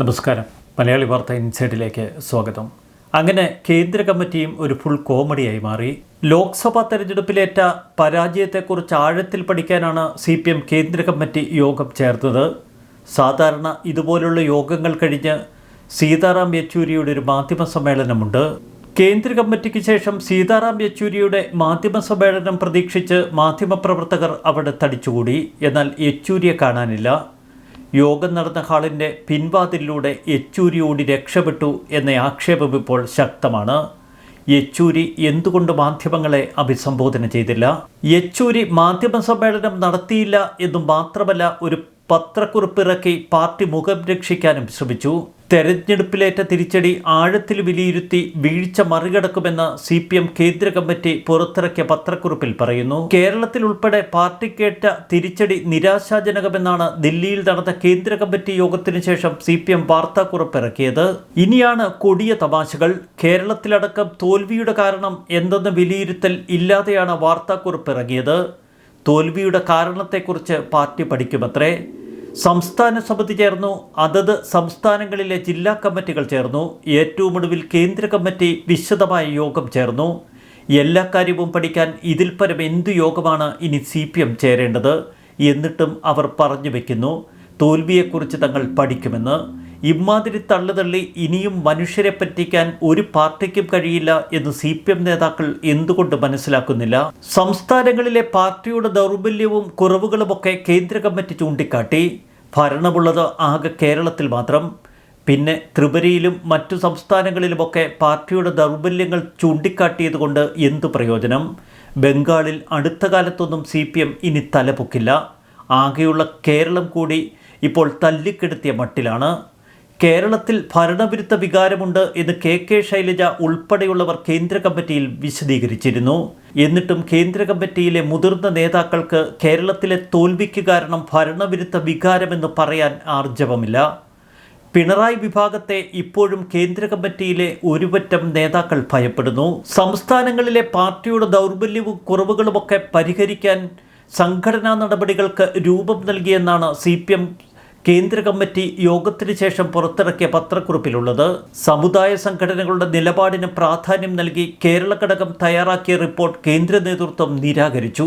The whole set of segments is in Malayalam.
നമസ്കാരം. മലയാളി വാർത്ത ഇൻസൈഡിലേക്ക് സ്വാഗതം. അങ്ങനെ കേന്ദ്ര കമ്മിറ്റിയും ഒരു ഫുൾ കോമഡിയായി മാറി. ലോക്സഭാ തെരഞ്ഞെടുപ്പിലേറ്റ പരാജയത്തെക്കുറിച്ച് ആഴത്തിൽ പഠിക്കാനാണ് സി പി എം കേന്ദ്ര കമ്മിറ്റി യോഗം ചേർത്തത്. സാധാരണ ഇതുപോലുള്ള യോഗങ്ങൾ കഴിഞ്ഞ് സീതാറാം യെച്ചൂരിയുടെ ഒരു മാധ്യമ സമ്മേളനമുണ്ട്. കേന്ദ്ര കമ്മിറ്റിക്ക് ശേഷം സീതാറാം യെച്ചൂരിയുടെ മാധ്യമ സമ്മേളനം പ്രതീക്ഷിച്ച് മാധ്യമപ്രവർത്തകർ അവിടെ തടിച്ചുകൂടി. എന്നാൽ യെച്ചൂരിയെ കാണാനില്ല. യോഗം നടന്ന ഹാളിന്റെ പിൻവാതിലൂടെ യെച്ചൂരി ഓടി രക്ഷപ്പെട്ടു എന്ന ആക്ഷേപം ഇപ്പോൾ ശക്തമാണ്. യെച്ചൂരി എന്തുകൊണ്ട് മാധ്യമങ്ങളെ അഭിസംബോധന ചെയ്തില്ല? യെച്ചൂരി മാധ്യമ സമ്മേളനം നടത്തിയില്ല എന്നു മാത്രമല്ല ഒരു പത്രക്കുറിപ്പിറക്കി പാർട്ടി മുഖം രക്ഷിക്കാനും ശ്രമിച്ചു. തെരഞ്ഞെടുപ്പിലേറ്റ തിരിച്ചടി ആഴത്തിൽ വിലയിരുത്തി വീഴ്ച മറികടക്കുമെന്ന് സി പി എം കേന്ദ്ര കമ്മിറ്റി പുറത്തിറക്കിയ പത്രക്കുറിപ്പിൽ പറയുന്നു. കേരളത്തിൽ ഉൾപ്പെടെ പാർട്ടിക്കേറ്റ തിരിച്ചടി നിരാശാജനകമെന്നാണ് ദില്ലിയിൽ നടന്ന കേന്ദ്ര കമ്മിറ്റി യോഗത്തിന് ശേഷം സി പി എം വാർത്താക്കുറിപ്പിറക്കിയത്. ഇനിയാണ് കൊടിയ തമാശകൾ. കേരളത്തിലടക്കം തോൽവിയുടെ കാരണം എന്തെന്ന് വിലയിരുത്തൽ ഇല്ലാതെയാണ് വാർത്താക്കുറിപ്പിറങ്ങിയത് തോൽവിയുടെ കാരണത്തെക്കുറിച്ച് പാർട്ടി പഠിക്കുമത്രേ. സംസ്ഥാന സമിതി ചേർന്നു. അതത് സംസ്ഥാനങ്ങളിലെ ജില്ലാ കമ്മിറ്റികൾ ചേർന്നു. ഏറ്റവും ഒടുവിൽ കേന്ദ്ര കമ്മിറ്റി വിശദമായ യോഗം ചേർന്നു. എല്ലാ കാര്യവും പഠിക്കാൻ ഇതിൽ പരം എന്തു യോഗമാണ് ഇനി സി പി എം ചേരേണ്ടത്? എന്നിട്ടും അവർ പറഞ്ഞു വയ്ക്കുന്നു തോൽവിയെക്കുറിച്ച് തങ്ങൾ പഠിക്കുമെന്ന്. ഇമാതിരി തള്ളുതള്ളി ഇനിയും മനുഷ്യരെ പറ്റിക്കാൻ ഒരു പാർട്ടിക്കും കഴിയില്ല എന്ന് സി പി എം നേതാക്കൾ എന്തുകൊണ്ട് മനസ്സിലാക്കുന്നില്ല? സംസ്ഥാനങ്ങളിലെ പാർട്ടിയുടെ ദൗർബല്യവും കുറവുകളുമൊക്കെ കേന്ദ്ര കമ്മിറ്റി ചൂണ്ടിക്കാട്ടി. ഭരണമുള്ളത് ആകെ കേരളത്തിൽ മാത്രം. പിന്നെ ത്രിപുരയിലും മറ്റു സംസ്ഥാനങ്ങളിലുമൊക്കെ പാർട്ടിയുടെ ദൗർബല്യങ്ങൾ ചൂണ്ടിക്കാട്ടിയതുകൊണ്ട് എന്തു പ്രയോജനം? ബംഗാളിൽ അടുത്ത കാലത്തൊന്നും സി പി എം ഇനി തലപൊക്കില്ല. ആകെയുള്ള കേരളം കൂടി ഇപ്പോൾ തല്ലിക്കെടുത്തിയ മട്ടിലാണ്. കേരളത്തിൽ ഭരണവിരുദ്ധ വികാരമുണ്ട് എന്ന് കെ കെ ശൈലജ ഉൾപ്പെടെയുള്ളവർ കേന്ദ്ര കമ്മിറ്റിയിൽ വിശദീകരിച്ചിരുന്നു. എന്നിട്ടും കേന്ദ്ര കമ്മിറ്റിയിലെ മുതിർന്ന നേതാക്കൾക്ക് കേരളത്തിലെ തോൽവിക്ക് കാരണം ഭരണവിരുദ്ധ വികാരമെന്ന് പറയാൻ ആർജവമില്ല. പിണറായി വിഭാഗത്തെ ഇപ്പോഴും കേന്ദ്ര കമ്മിറ്റിയിലെ ഒരുപറ്റം നേതാക്കൾ ഭയപ്പെടുന്നു. സംസ്ഥാനങ്ങളിലെ പാർട്ടിയുടെ ദൗർബല്യവും കുറവുകളുമൊക്കെ പരിഹരിക്കാൻ സംഘടനാ നടപടികൾക്ക് രൂപം നൽകിയെന്നാണ് സി പി എം കേന്ദ്ര കമ്മിറ്റി യോഗത്തിന് ശേഷം പുറത്തിറക്കിയ പത്രക്കുറിപ്പിലുള്ളത് സമുദായ സംഘടനകളുടെ നിലപാടിന് പ്രാധാന്യം നൽകി കേരള ഘടകം തയ്യാറാക്കിയ റിപ്പോർട്ട് കേന്ദ്ര നേതൃത്വം നിരാകരിച്ചു.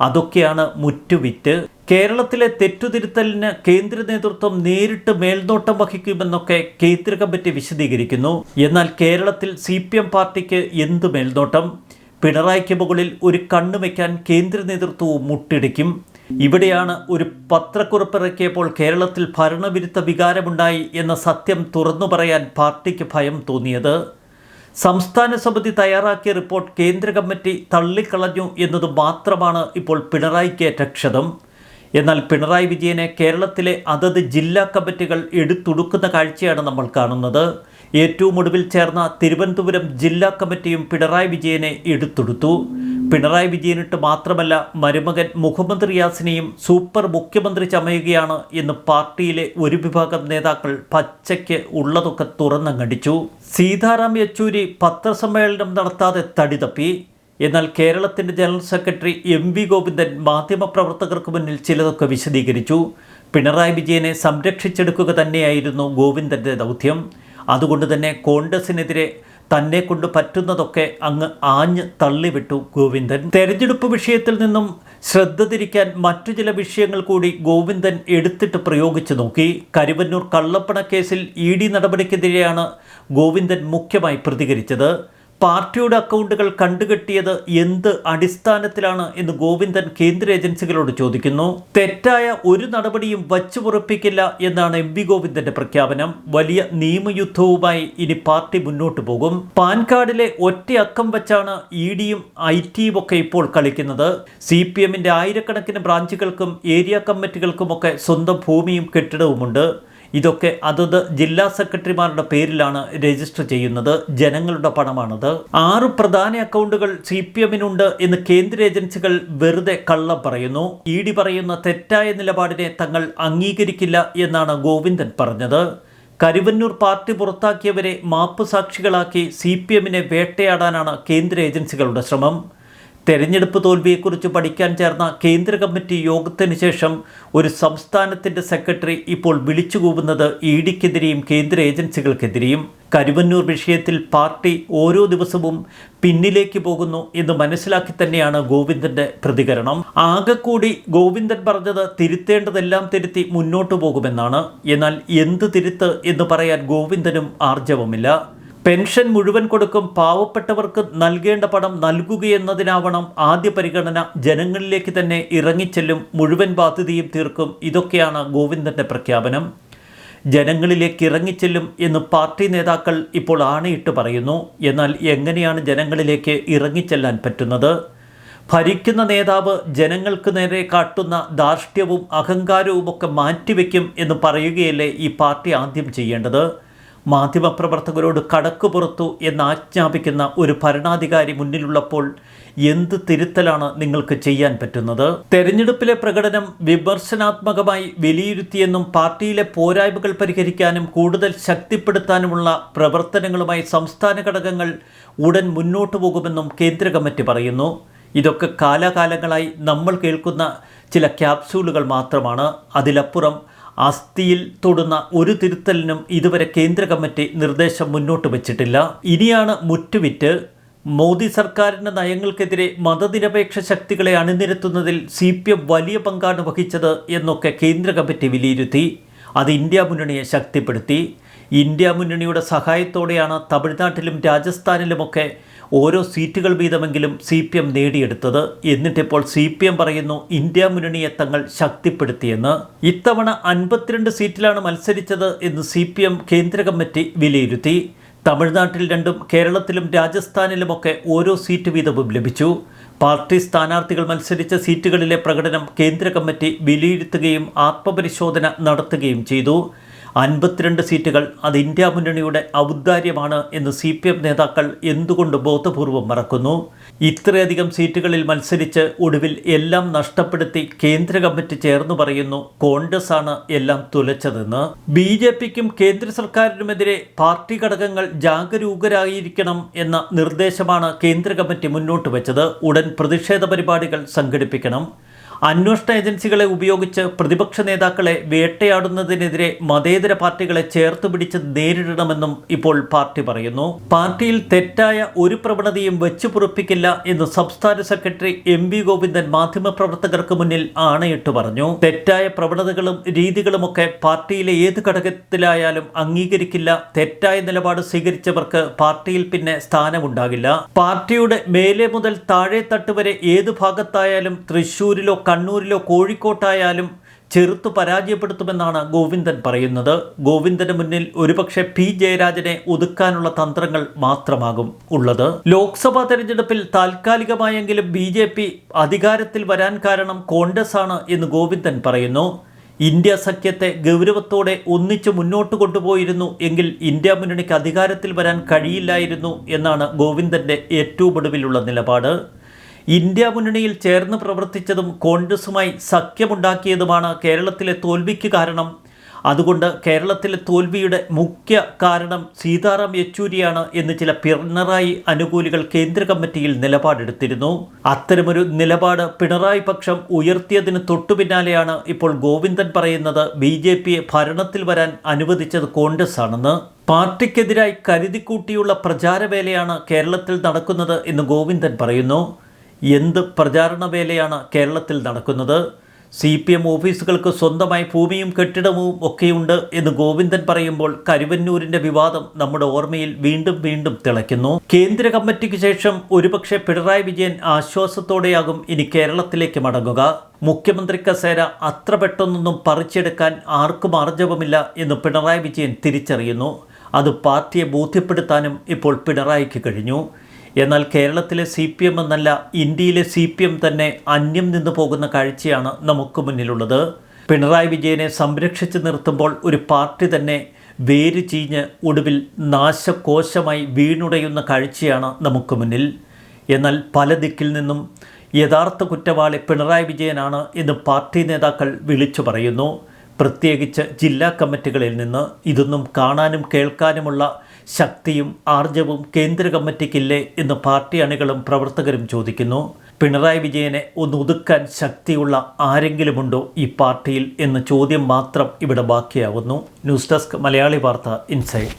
അതൊക്കെയാണ് മുറ്റുവിറ്റ്. കേരളത്തിലെ തെറ്റുതിരുത്തലിന് കേന്ദ്ര നേതൃത്വം നേരിട്ട് മേൽനോട്ടം വഹിക്കുമെന്നൊക്കെ കേന്ദ്ര കമ്മിറ്റി വിശദീകരിക്കുന്നു. എന്നാൽ കേരളത്തിൽ സി പാർട്ടിക്ക് എന്ത് മേൽനോട്ടം? പിണറായിക്ക് മുകളിൽ ഒരു കണ്ണു വയ്ക്കാൻ കേന്ദ്ര നേതൃത്വവും മുട്ടിടിക്കും. ഇവിടെയാണ് ഒരു പത്രക്കുറിപ്പിറക്കിയപ്പോൾ കേരളത്തിൽ ഭരണവിരുദ്ധ വികാരമുണ്ടായി എന്ന സത്യം തുറന്നു പറയാൻ പാർട്ടിക്ക് ഭയം തോന്നിയത്. സംസ്ഥാന സമിതി തയ്യാറാക്കിയ റിപ്പോർട്ട് കേന്ദ്ര കമ്മിറ്റി തള്ളിക്കളഞ്ഞു എന്നത് മാത്രമാണ് ഇപ്പോൾ പിണറായിക്ക് രക്ഷതം എന്നാൽ പിണറായി വിജയനെ കേരളത്തിലെ അതത് ജില്ലാ കമ്മിറ്റികൾ എടുത്തുടുക്കുന്ന കാഴ്ചയാണ് നമ്മൾ കാണുന്നത്. ഏറ്റവും ഒടുവിൽ ചേർന്ന തിരുവനന്തപുരം ജില്ലാ കമ്മിറ്റിയും പിണറായി വിജയനെ എടുത്തെടുത്തു. പിണറായി വിജയനിട്ട് മാത്രമല്ല മരുമകൻ മുഹമ്മദ് റിയാസിനെയും സൂപ്പർ മുഖ്യമന്ത്രി ചമയുകയാണ് എന്ന് പാർട്ടിയിലെ ഒരു വിഭാഗം നേതാക്കൾ പച്ചയ്ക്ക് ഉള്ളതൊക്കെ തുറന്നങ്ങടിച്ചു. സീതാറാം യെച്ചൂരി പത്രസമ്മേളനം നടത്താതെ തടിതപ്പി. എന്നാൽ കേരളത്തിന്റെ general secretary M V Govindan മാധ്യമപ്രവർത്തകർക്ക് മുന്നിൽ ചിലതൊക്കെ വിശദീകരിച്ചു. പിണറായി വിജയനെ സംരക്ഷിച്ചെടുക്കുക തന്നെയായിരുന്നു ഗോവിന്ദന്റെ ദൗത്യം. അതുകൊണ്ട് തന്നെ കോൺഗ്രസിനെതിരെ തന്നെ കൊണ്ട് പറ്റുന്നതൊക്കെ അങ്ങ് ആഞ്ഞ് തള്ളിവിട്ടു ഗോവിന്ദൻ. തെരഞ്ഞെടുപ്പ് വിഷയത്തിൽ നിന്നും ശ്രദ്ധ തിരിക്കാൻ മറ്റു ചില വിഷയങ്ങൾ കൂടി ഗോവിന്ദൻ എടുത്തിട്ട് പ്രയോഗിച്ചു നോക്കി. കരുവന്നൂർ കള്ളപ്പണ കേസിൽ ഇ ഡി നടപടിക്കെതിരെയാണ് ഗോവിന്ദൻ മുഖ്യമായി പ്രതികരിച്ചത്. പാർട്ടിയുടെ അക്കൗണ്ടുകൾ കണ്ടുകെട്ടിയത് എന്ത് അടിസ്ഥാനത്തിലാണ് എന്ന് ഗോവിന്ദൻ കേന്ദ്ര ഏജൻസികളോട് ചോദിക്കുന്നു. തെറ്റായ ഒരു നടപടിയും വച്ചുപുറപ്പിക്കില്ല എന്നാണ് എം വി ഗോവിന്ദന്റെ പ്രഖ്യാപനം. വലിയ നിയമയുദ്ധവുമായി ഇനി പാർട്ടി മുന്നോട്ട് പോകും. പാൻ കാർഡിലെ ഒറ്റ അക്കം വെച്ചാണ് ഇ ഡിയും ഐ ടിയും ഒക്കെ ഇപ്പോൾ കളിക്കുന്നത്. സി പി എമ്മിന്റെ ആയിരക്കണക്കിന് ബ്രാഞ്ചുകൾക്കും ഏരിയ കമ്മിറ്റികൾക്കുമൊക്കെ സ്വന്തം ഭൂമിയും കെട്ടിടവുമുണ്ട്. ഇതൊക്കെ അതത് ജില്ലാ സെക്രട്ടറിമാരുടെ പേരിലാണ് രജിസ്റ്റർ ചെയ്യുന്നത്. ജനങ്ങളുടെ പണമാണത്. ആറ് പ്രധാന അക്കൗണ്ടുകൾ സി പി എമ്മിനുണ്ട് എന്ന് കേന്ദ്ര ഏജൻസികൾ വെറുതെ കള്ളം പറയുന്നു. ഇ ഡി പറയുന്ന തെറ്റായ നിലപാടിനെ തങ്ങൾ അംഗീകരിക്കില്ല എന്നാണ് ഗോവിന്ദൻ പറഞ്ഞത്. കരുവന്നൂർ പാർട്ടി പുറത്താക്കിയവരെ മാപ്പ് സാക്ഷികളാക്കി സി പി എമ്മിനെ വേട്ടയാടാനാണ് കേന്ദ്ര ഏജൻസികളുടെ ശ്രമം. തെരഞ്ഞെടുപ്പ് തോൽവിയെക്കുറിച്ച് പഠിക്കാൻ ചേർന്ന കേന്ദ്ര കമ്മിറ്റി യോഗത്തിന് ശേഷം ഒരു സംസ്ഥാനത്തിന്റെ സെക്രട്ടറി ഇപ്പോൾ വിളിച്ചുകൂവുന്നത് ഇ ഡിക്കെതിരെയും കേന്ദ്ര ഏജൻസികൾക്കെതിരെയും. കരുവന്നൂർ വിഷയത്തിൽ പാർട്ടി ഓരോ ദിവസവും പിന്നിലേക്ക് പോകുന്നു എന്ന് മനസ്സിലാക്കി തന്നെയാണ് ഗോവിന്ദന്റെ പ്രതികരണം. ആകെക്കൂടി ഗോവിന്ദൻ പറഞ്ഞത് തിരുത്തേണ്ടതെല്ലാം തിരുത്തി മുന്നോട്ടു പോകുമെന്നാണ്. എന്നാൽ എന്ത് തിരുത്ത് എന്ന് പറയാൻ ഗോവിന്ദനും ആർജവമില്ല. പെൻഷൻ മുഴുവൻ കൊടുക്കും പാവപ്പെട്ടവർക്ക് നൽകേണ്ട പണം നൽകുകയെന്നതിനാവണം ആദ്യ പരിഗണന. ജനങ്ങളിലേക്ക് തന്നെ ഇറങ്ങിച്ചെല്ലും മുഴുവൻ ബാധ്യതയും തീർക്കും. ഇതൊക്കെയാണ് ഗോവിന്ദന്റെ പ്രഖ്യാപനം. ജനങ്ങളിലേക്ക് ഇറങ്ങിച്ചെല്ലും എന്ന് പാർട്ടി നേതാക്കൾ ഇപ്പോൾ ആണയിട്ട് പറയുന്നു. എന്നാൽ എങ്ങനെയാണ് ജനങ്ങളിലേക്ക് ഇറങ്ങിച്ചെല്ലാൻ പറ്റുന്നത്? ഭരിക്കുന്ന നേതാവ് ജനങ്ങൾക്ക് നേരെ കാട്ടുന്ന ധാർഷ്ട്യവും അഹങ്കാരവും ഒക്കെ മാറ്റിവെക്കും എന്ന് പറയുകയല്ലേ ഈ പാർട്ടി ആദ്യം ചെയ്യേണ്ടത്? മാധ്യമപ്രവർത്തകരോട് കടക്കു പുറത്തു എന്ന് ആജ്ഞാപിക്കുന്ന ഒരു ഭരണാധികാരി മുന്നിലുള്ളപ്പോൾ എന്ത് തിരുത്തലാണ് നിങ്ങൾക്ക് ചെയ്യാൻ പറ്റുന്നത്? തെരഞ്ഞെടുപ്പിലെ പ്രകടനം വിമർശനാത്മകമായി വിലയിരുത്തിയെന്നും പാർട്ടിയിലെ പോരായ്മകൾ പരിഹരിക്കാനും കൂടുതൽ ശക്തിപ്പെടുത്താനുമുള്ള പ്രവർത്തനങ്ങളുമായി സംസ്ഥാന ഘടകങ്ങൾ ഉടൻ മുന്നോട്ടു പോകുമെന്നും കേന്ദ്ര കമ്മിറ്റി പറയുന്നു. ഇതൊക്കെ കാലാകാലങ്ങളായി നമ്മൾ കേൾക്കുന്ന ചില ക്യാപ്സൂളുകൾ മാത്രമാണ്. അതിലപ്പുറം അസ്ഥിയിൽ തൊടുന്ന ഒരു തിരുത്തലിനും ഇതുവരെ കേന്ദ്ര കമ്മിറ്റി നിർദ്ദേശം മുന്നോട്ട് വച്ചിട്ടില്ല. ഇനിയാണ് മുറ്റുവിറ്റ്. മോദി സർക്കാരിന്റെ നയങ്ങൾക്കെതിരെ മതനിരപേക്ഷ ശക്തികളെ അണിനിരത്തുന്നതിൽ സി പി എം വലിയ പങ്കാണ് വഹിച്ചത് എന്നൊക്കെ കേന്ദ്ര കമ്മിറ്റി വിലയിരുത്തി. അത് ഇന്ത്യ മുന്നണിയെ ശക്തിപ്പെടുത്തി. ഇന്ത്യ മുന്നണിയുടെ സഹായത്തോടെയാണ് തമിഴ്നാട്ടിലും രാജസ്ഥാനിലുമൊക്കെ ഓരോ സീറ്റുകൾ വീതമെങ്കിലും സി പി എം നേടിയെടുത്തത്. എന്നിട്ടിപ്പോൾ സി പി എം പറയുന്നു ഇന്ത്യ മുന്നണിയെ തങ്ങൾ ശക്തിപ്പെടുത്തിയെന്ന്. ഇത്തവണ അൻപത്തിരണ്ട് സീറ്റിലാണ് മത്സരിച്ചത് എന്ന് സി പി എം കേന്ദ്ര കമ്മിറ്റി വിലയിരുത്തി. തമിഴ്നാട്ടിൽ രണ്ടും കേരളത്തിലും രാജസ്ഥാനിലുമൊക്കെ ഓരോ സീറ്റ് വീതവും ലഭിച്ചു. പാർട്ടി സ്ഥാനാർത്ഥികൾ മത്സരിച്ച സീറ്റുകളിലെ പ്രകടനം കേന്ദ്ര കമ്മിറ്റി വിലയിരുത്തുകയും ആത്മപരിശോധന നടത്തുകയും ചെയ്തു. അൻപത്തിരണ്ട് സീറ്റുകൾ അത് ഇന്ത്യ മുന്നണിയുടെ ഔദാര്യമാണ് എന്ന് സി പി എം നേതാക്കൾ എന്തുകൊണ്ട് ബോധപൂർവം മറക്കുന്നു? ഇത്രയധികം സീറ്റുകളിൽ മത്സരിച്ച് ഒടുവിൽ എല്ലാം നഷ്ടപ്പെടുത്തി കേന്ദ്ര കമ്മിറ്റി ചേർന്നു പറയുന്നു കോൺഗ്രസ് ആണ് എല്ലാം തുലച്ചതെന്ന്. ബി ജെ പിക്കും കേന്ദ്ര സർക്കാരിനുമെതിരെ പാർട്ടി ഘടകങ്ങൾ ജാഗരൂകരായിരിക്കണം എന്ന നിർദ്ദേശമാണ് കേന്ദ്ര കമ്മിറ്റി മുന്നോട്ട് വെച്ചത്. ഉടൻ പ്രതിഷേധ പരിപാടികൾ സംഘടിപ്പിക്കണം. അന്വേഷണ ഏജൻസികളെ ഉപയോഗിച്ച് പ്രതിപക്ഷ നേതാക്കളെ വേട്ടയാടുന്നതിനെതിരെ മതേതര പാർട്ടികളെ ചേർത്ത് പിടിച്ച് നേരിടണമെന്നും ഇപ്പോൾ പാർട്ടി പറയുന്നു. പാർട്ടിയിൽ തെറ്റായ ഒരു പ്രവണതയും വെച്ചു പുറപ്പിക്കില്ല എന്ന് സംസ്ഥാന സെക്രട്ടറി എം വി ഗോവിന്ദൻ മാധ്യമപ്രവർത്തകർക്ക് മുന്നിൽ ആണയിട്ട് പറഞ്ഞു. തെറ്റായ പ്രവണതകളും രീതികളുമൊക്കെ പാർട്ടിയിലെ ഏത് ഘടകത്തിലായാലും അംഗീകരിക്കില്ല. തെറ്റായ നിലപാട് സ്വീകരിച്ചവർക്ക് പാർട്ടിയിൽ പിന്നെ സ്ഥാനമുണ്ടാകില്ല. പാർട്ടിയുടെ മേലെ മുതൽ താഴെ തട്ട് വരെ ഏത് ഭാഗത്തായാലും തൃശൂരിലോ കണ്ണൂരിലോ കോഴിക്കോട്ടായാലും ചെറുത്തു പരാജയപ്പെടുത്തുമെന്നാണ് ഗോവിന്ദൻ പറയുന്നത്. ഗോവിന്ദന് മുന്നിൽ ഒരുപക്ഷെ പി ജയരാജനെ ഒതുക്കാനുള്ള തന്ത്രങ്ങൾ മാത്രമാകും ഉള്ളത്. ലോക്സഭാ തെരഞ്ഞെടുപ്പിൽ താൽക്കാലികമായെങ്കിലും ബി ജെ പി അധികാരത്തിൽ വരാൻ കാരണം കോൺഗ്രസ് ആണ് എന്ന് ഗോവിന്ദൻ പറയുന്നു. ഇന്ത്യ സഖ്യത്തെ ഗൗരവത്തോടെ ഒന്നിച്ച് മുന്നോട്ട് കൊണ്ടുപോയിരുന്നു എങ്കിൽ ഇന്ത്യ മുന്നണിക്ക് അധികാരത്തിൽ വരാൻ കഴിയില്ലായിരുന്നു എന്നാണ് ഗോവിന്ദന്റെ ഏറ്റവും ഒടുവിലുള്ള നിലപാട്. ഇന്ത്യ മുന്നണിയിൽ ചേർന്ന് പ്രവർത്തിച്ചതും കോൺഗ്രസുമായി സഖ്യമുണ്ടാക്കിയതുമാണ് കേരളത്തിലെ തോൽവിക്ക് കാരണം. അതുകൊണ്ട് കേരളത്തിലെ തോൽവിയുടെ മുഖ്യ കാരണം സീതാറാം യെച്ചൂരിയാണ് എന്ന് ചില പിണറായി അനുകൂലികൾ കേന്ദ്ര കമ്മിറ്റിയിൽ നിലപാടെടുത്തിരുന്നു. അത്തരമൊരു നിലപാട് പിണറായി പക്ഷം ഉയർത്തിയതിന് തൊട്ടു പിന്നാലെയാണ് ഇപ്പോൾ ഗോവിന്ദൻ പറയുന്നത് ബി ജെ പിയെ ഭരണത്തിൽ വരാൻ അനുവദിച്ചത് കോൺഗ്രസ് ആണെന്ന് പാർട്ടിക്കെതിരായി കരുതിക്കൂട്ടിയുള്ള പ്രചാരവേലയാണ് കേരളത്തിൽ നടക്കുന്നത് എന്ന് ഗോവിന്ദൻ പറയുന്നു. എന്ത് പ്രചാരണ വേലയാണ് കേരളത്തിൽ നടക്കുന്നത്? സി പി എം ഓഫീസുകൾക്ക് സ്വന്തമായി ഭൂമിയും കെട്ടിടവും ഒക്കെയുണ്ട് എന്ന് ഗോവിന്ദൻ പറയുമ്പോൾ കരുവന്നൂരിന്റെ വിവാദം നമ്മുടെ ഓർമ്മയിൽ വീണ്ടും വീണ്ടും തിളയ്ക്കുന്നു. കേന്ദ്ര കമ്മിറ്റിക്ക് ശേഷം ഒരുപക്ഷെ പിണറായി വിജയൻ ആശ്വാസത്തോടെയാകും ഇനി കേരളത്തിലേക്ക് മടങ്ങുക. മുഖ്യമന്ത്രി കസേര അത്ര പെട്ടെന്നൊന്നും പറിച്ചെടുക്കാൻ ആർക്കും ആർജവമില്ല എന്ന് പിണറായി വിജയൻ തിരിച്ചറിയുന്നു. അത് പാർട്ടിയെ ബോധ്യപ്പെടുത്താനും ഇപ്പോൾ പിണറായിക്ക് കഴിഞ്ഞു. എന്നാൽ കേരളത്തിലെ സി പി എം എന്നല്ല ഇന്ത്യയിലെ സി പി എം തന്നെ അന്യം നിന്ന് പോകുന്ന കാഴ്ചയാണ് നമുക്ക് മുന്നിലുള്ളത്. പിണറായി വിജയനെ സംരക്ഷിച്ചു നിർത്തുമ്പോൾ ഒരു പാർട്ടി തന്നെ വേര് ചീഞ്ഞ് ഒടുവിൽ നാശകോശമായി വീണുടയുന്ന കാഴ്ചയാണ് നമുക്ക് മുന്നിൽ. എന്നാൽ പല ദിക്കിൽ നിന്നും യഥാർത്ഥ കുറ്റവാളി പിണറായി വിജയനാണ് എന്ന് പാർട്ടി നേതാക്കൾ വിളിച്ചു പറയുന്നു. പ്രത്യേകിച്ച് ജില്ലാ കമ്മിറ്റികളിൽ നിന്ന് ഇതൊന്നും കാണാനും കേൾക്കാനുമുള്ള ശക്തിയും ആർജവും കേന്ദ്ര കമ്മിറ്റിക്കില്ലേ എന്ന് പാർട്ടി അണികളും പ്രവർത്തകരും ചോദിക്കുന്നു. പിണറായി വിജയനെ ഒന്ന് ഒതുക്കാൻ ശക്തിയുള്ള ആരെങ്കിലുമുണ്ടോ ഈ പാർട്ടിയിൽ എന്ന ചോദ്യം മാത്രം ഇവിടെ ബാക്കിയാവുന്നു. ന്യൂസ് ഡെസ്ക് മലയാളി വാർത്ത ഇൻസൈഡ്